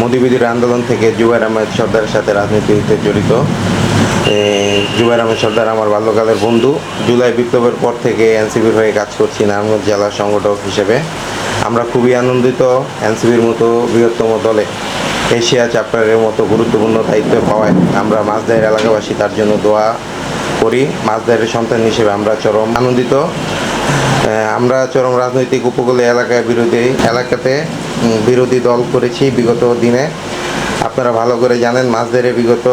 মোদিবিদির আন্দোলন থেকে জুবাইর আহমেদ সর্দারের সাথে রাজনীতিতে জড়িত। জুবাইর আহমেদ সর্দার আমার বাল্যকালের বন্ধু। জুলাই বিপ্লবের পর থেকে এনসিবির হয়ে কাজ করছি নারায়ণগঞ্জ জেলা সংগঠক হিসেবে। আমরা খুবই আনন্দিত এনসিবির মতো বৃহত্তম দলে এশিয়া চ্যাপ্টারের মতো গুরুত্বপূর্ণ দায়িত্ব পাওয়ায় আমরা মাছদায়ের এলাকাবাসী তার জন্য দোয়া করি। মাছদায়ের সন্তান হিসেবে আমরা চরম আনন্দিত। আমরা চরম রাজনৈতিক উপকূলে এলাকায় বিরোধী এলাকাতে বিরোধী দল করেছি বিগত দিনে। আপনারা ভালো করে জানেন মাছদের বিগত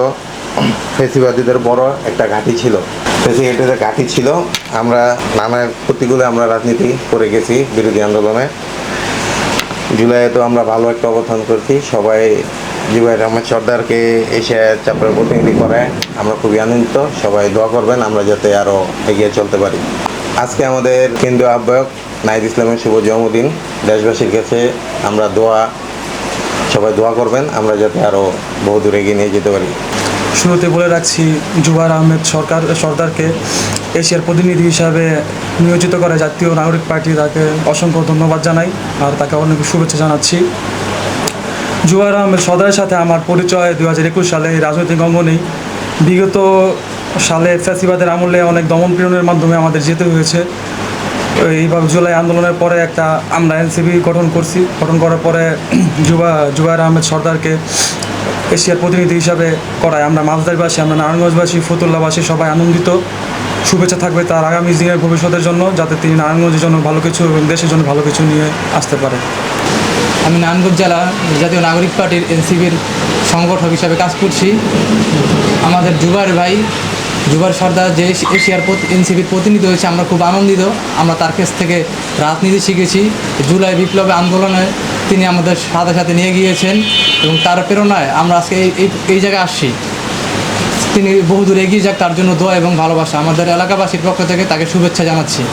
ফেসিবাদীদের বড় একটা ঘাঁটি ছিল। ফেসিবাদীদের ঘাঁটি ছিল। আমরা নানা প্রতিকূলে আমরা রাজনীতি করে গেছি বিরোধী আন্দোলনে। জুলাইয়ে তো আমরা ভালো একটা অবস্থান করছি। সবাই জুবাইর আহমেদ সর্দারকে এশিয়া চাপের প্রতিনিধি করে। আমরা খুবই আনন্দিত। সবাই দোয়া করবেন, আমরা যাতে আরও এগিয়ে চলতে পারি। আজকে আমাদের কেন্দ্রীয় আহ্বায়ক নাইদ ইসলামের শুভ জন্মদিন। দেশবাসীর কাছে আমরা দোয়া, সবাই দোয়া করবেন, আমরা যাতে আরও বহু দূর এগিয়ে নিয়ে যেতে পারি। শুরুতে বলে রাখছি জুবার আহমেদ সরকার, সর্দারকে এশিয়ার প্রতিনিধি হিসাবে নিয়োজিত করে জাতীয় নাগরিক পার্টি তাকে অসংখ্য ধন্যবাদ জানাই, আর তাকে অনেক শুভেচ্ছা জানাচ্ছি। জুবার আহমেদ সর্দারের সাথে আমার পরিচয় দু হাজার একুশ সালে রাজনৈতিক অঙ্গনেই। বিগত সালে ফ্যাসিবাদের আমলে অনেক দমন পীড়নের মাধ্যমে আমাদের যেতে হয়েছে। এইভাবে জুলাই আন্দোলনের পরে একটা আমরা এনসিবি গঠন করছি। গঠন করার পরে জুবা জুবাইর আহমেদ সর্দারকে এশিয়ার প্রতিনিধি হিসাবে করায়। আমরা মালদারবাসী আমরা নারায়ণগঞ্জবাসী, ফতুল্লাবাসী সবাই আনন্দিত। শুভেচ্ছা থাকবে তার আগামী দিনের ভবিষ্যতের জন্য, যাতে তিনি নারায়ণগঞ্জের জন্য ভালো কিছু এবং দেশের জন্য ভালো কিছু নিয়ে আসতে পারে। আমি নারায়ণগঞ্জ জেলা জাতীয় নাগরিক পার্টির এনসিবির সংগঠক হিসাবে কাজ করছি। আমাদের জুবার ভাই জুবার সর্দার যে এশিয়ার এনসিপির প্রতিনিধি হয়েছে, আমরা খুব আনন্দিত। আমরা তার কাছ থেকে রাজনীতি শিখেছি। জুলাই বিপ্লবে আন্দোলনে তিনি আমাদের সাথে সাথে নিয়ে গিয়েছেন এবং তার প্রেরণায় আমরা আজকে এই এই- জায়গায় আসছি। তিনি বহুদূর এগিয়ে যাক, তার জন্য দোয়া এবং ভালোবাসা। আমাদের এলাকাবাসীর পক্ষ থেকে তাকে শুভেচ্ছা জানাচ্ছি।